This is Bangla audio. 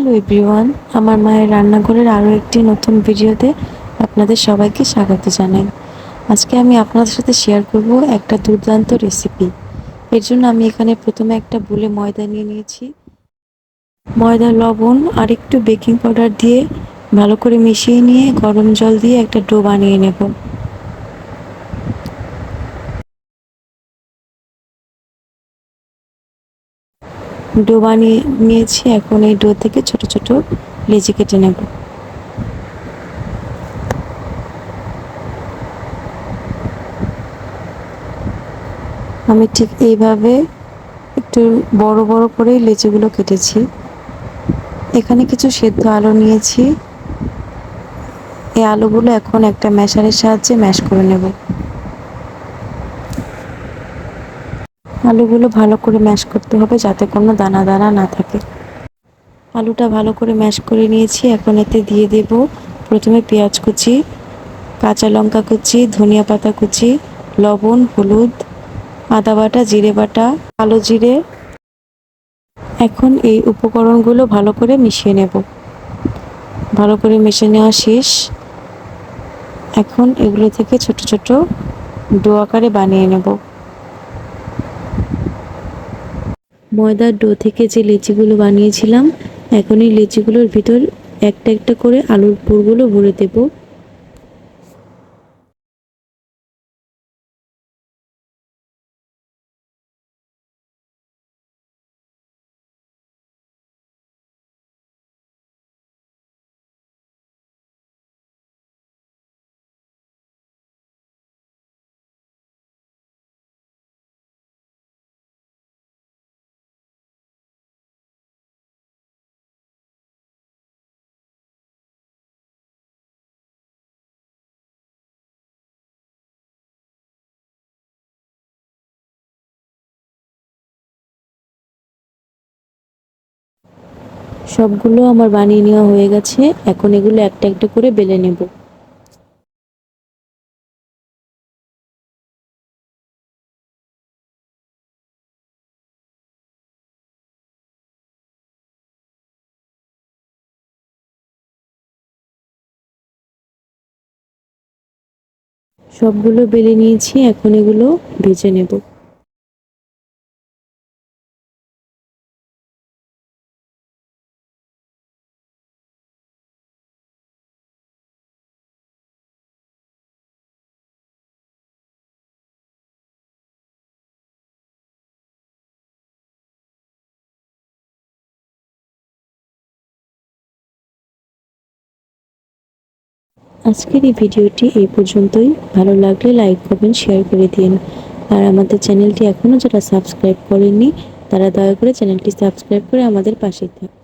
হ্যালো এভরিওয়ান, আমার মায়ের রান্নাঘরের আরও একটি নতুন ভিডিওতে আপনাদের সবাইকে স্বাগত জানাই। আজকে আমি আপনাদের সাথে শেয়ার করব একটা দুর্দান্ত রেসিপি এর জন্য আমি এখানে প্রথমে একটা বুলে ময়দা নিয়ে নিয়েছি। ময়দা, লবণ আর একটু বেকিং পাউডার দিয়ে ভালো করে মিশিয়ে নিয়ে গরম জল দিয়ে একটা ডো বানিয়ে নেব। ডো বানিয়ে নিয়েছি। এখন এই ডো থেকে ছোট ছোট লেচি কেটে নেব। আমি ঠিক এইভাবে একটু বড় বড় করে লেচিগুলো কেটেছি। এখানে কিছু সেদ্ধ আলু নিয়েছি। এই আলুগুলো এখন একটা ম্যাশারের সাহায্যে ম্যাশ করে নেব। আলুগুলো ভালো করে ম্যাশ করতে হবে যাতে কোনো দানা দানা না থাকে। আলুটা ভালো করে ম্যাশ করে নিয়েছি। এখন এতে দিয়ে দেব প্রথমে পেঁয়াজ কুচি, কাঁচা লঙ্কা কুচি, ধনিয়া পাতা কুচি, লবণ, হলুদ, আদা বাটা, জিরে বাটা, কালো জিরে। এখন এই উপকরণগুলো ভালো করে মিশিয়ে নেব। ভালো করে মিশিয়ে নেওয়া শেষ। এখন এগুলো থেকে ছোট ছোট ডো আকারে বানিয়ে নেব। ময়দার ডো থেকে যে লেচিগুলো বানিয়েছিলাম এখন এই লেচিগুলোর ভিতর একটা একটা করে আলুর পুরগুলো ভরে দেব। সবগুলো আমার বানিয়ে নেওয়া হয়ে গেছে। এখন এগুলো একটা একটা করে বেলে নেব। সবগুলো বেলে নিয়েছি, এখন এগুলো ভেজে নেব। আজকের এই ভিডিওটি এই পর্যন্তই। ভালো লাগলে লাইক করবেন শেয়ার করে দিন। আর আমাদের চ্যানেলটি এখনও যারা সাবস্ক্রাইব করেননি, তারা দয়া করে চ্যানেলটি সাবস্ক্রাইব করে আমাদের পাশে থাকুন